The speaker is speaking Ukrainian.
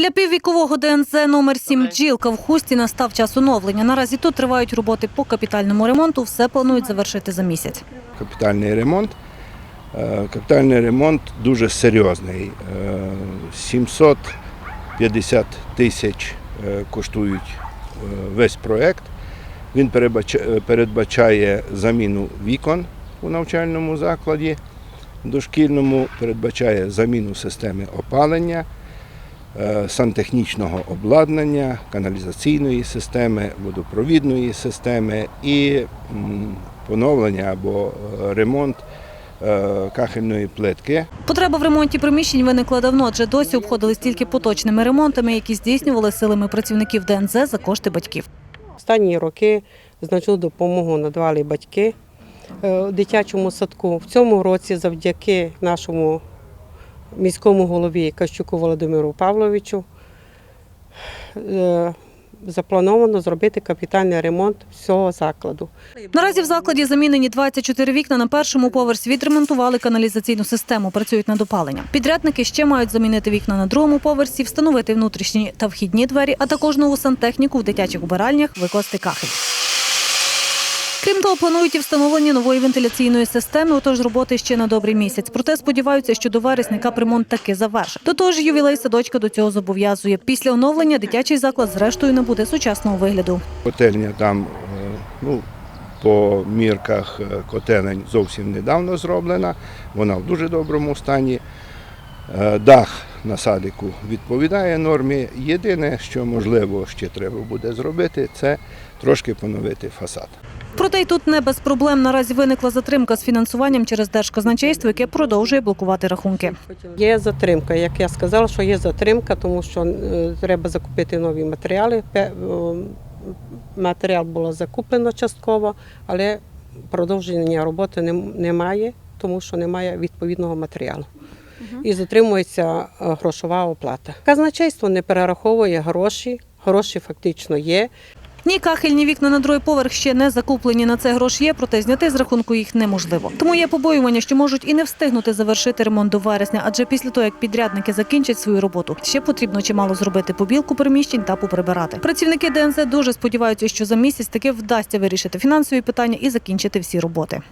Для піввікового ДНЗ номер 7 «Бджілка» в Хусті настав час оновлення. Наразі тут тривають роботи по капітальному ремонту. Все планують завершити за місяць. капітальний ремонт. Е, Капітальний ремонт дуже серйозний. Е, 750 тисяч е, коштують е, весь проект. Він е, передбачає заміну вікон у навчальному закладі, дошкільному, передбачає заміну системи опалення, е, сантехнічного обладнання, каналізаційної системи, водопровідної системи і поновлення або е, ремонт е, кахельної плитки. Потреба в ремонті приміщень виникла давно, адже досі обходились тільки поточними ремонтами, які здійснювали силами працівників ДНЗ за кошти батьків. Останні роки значну допомогу надавали батьки е, у дитячому садку. В цьому році, завдяки нашому міському голові Кащуку Володимиру Павловичу, е, заплановано зробити капітальний ремонт всього закладу. Наразі в закладі замінені 24 вікна. На першому поверсі відремонтували каналізаційну систему, працюють над опаленням. Підрядники ще мають замінити вікна на другому поверсі, встановити внутрішні та вхідні двері, а також нову сантехніку в дитячих убиральнях, викласти кахель. Крім того, планують і встановлення нової вентиляційної системи, отож роботи ще на добрий місяць. Проте сподіваються, що до вересня капремонт таки завершить. До того ж, ювілей садочка до цього зобов'язує. Після оновлення дитячий заклад зрештою набуде сучасного вигляду. Котельня там е, ну, по мірках е, котелень зовсім недавно зроблена, вона в дуже доброму стані. Е, Дах на садику відповідає нормі. Єдине, що можливо ще треба буде зробити, це трошки поновити фасад. Проте й тут не без проблем. Наразі виникла затримка з фінансуванням через держказначейство, яке продовжує блокувати рахунки. Є затримка, як я сказала, що є затримка, тому що е, треба закупити нові матеріали. Матеріал було закуплено частково, але продовження роботи немає, тому що немає відповідного матеріалу. І затримується е, грошова оплата. Казначейство не перераховує гроші, гроші фактично є. Ні кахельні вікна на другий поверх ще не закуплені. На це гроші є, проте зняти з рахунку їх неможливо. Тому є побоювання, що можуть і не встигнути завершити ремонт до вересня, адже після того, як підрядники закінчать свою роботу, ще потрібно чимало зробити побілку приміщень та поприбирати. Працівники ДНЗ дуже сподіваються, що за місяць таки вдасться вирішити фінансові питання і закінчити всі роботи.